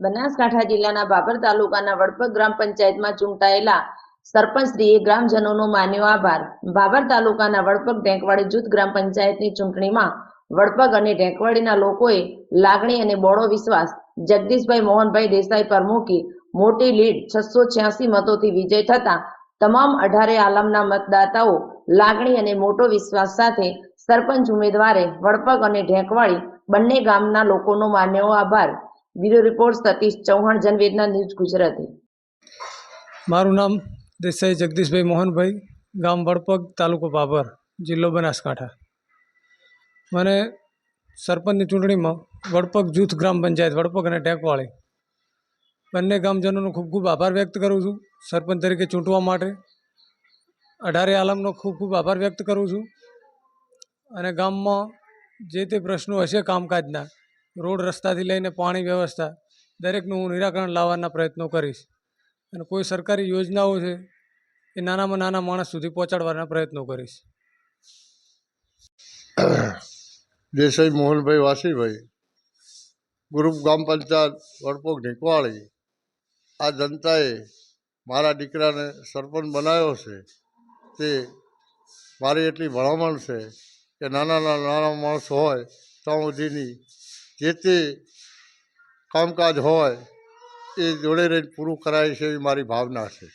બનાસકાંઠા જિલ્લાના બાબર તાલુકાના વડપગ ગ્રામ પંચાયતમાં ચૂંટાયેલા સરપંચશ્રીએ ગ્રામજનોનો માન્યો આભાર. બાબર તાલુકાના વડપગ ઢેંકવાડી જૂથ ગ્રામ પંચાયતની ચૂંટણીમાં વડપગ અને ઢેંકવાડીના લોકોએ લાગણી અને બોળો વિશ્વાસ જગદીશભાઈ મોહનભાઈ દેસાઈ પર મૂકી મોટી લીડ છસો છ્યાસી મતોથી વિજય થતા તમામ અઢારે આલમના મતદાતાઓ લાગણી અને મોટો વિશ્વાસ સાથે સરપંચ ઉમેદવારે વડપગ અને ઢેંકવાડી બંને ગામના લોકોનો માન્યો આભાર. Bureau report Satish Chauhan Janvedna news Gujarati મારું નામ દેસાઈ જગદીશભાઈ મોહનભાઈ, ગામ વડપગ, તાલુકો બાબર, જિલ્લો બનાસકાંઠા. મને સરપંચની ચૂંટણીમાં વડપગ જૂથ ગ્રામ પંચાયત, વડપગ અને ટેકવાળી બંને ગામજનોનો ખૂબ ખૂબ આભાર વ્યક્ત કરું છું. સરપંચ તરીકે ચૂંટવા માટે અઢારે આલમનો ખૂબ ખૂબ આભાર વ્યક્ત કરું છું. અને ગામમાં જે તે પ્રશ્નો હશે કામકાજના રોડ રસ્તાથી લઈને પાણી વ્યવસ્થા દરેકનું હું નિરાકરણ લાવવાના પ્રયત્નો કરીશ. અને કોઈ સરકારી યોજનાઓ છે, એ નાનામાં નાના માણસ સુધી પહોંચાડવાના પ્રયત્નો કરીશ. દેસાઈ મોહનભાઈ વાસીભાઈ, ગ્રુપ ગ્રામ પંચાયત વડપોક ઢીકવાળી, આ જનતાએ મારા દીકરાને સરપંચ બનાવ્યો છે, તે મારી એટલી ભલામણ છે કે નાના નાના નાના માણસ હોય ત્યાં સુધીની જે તે કામકાજ હોય એ જોડે રહીને પૂરું કરાય છે એવી મારી ભાવના છે.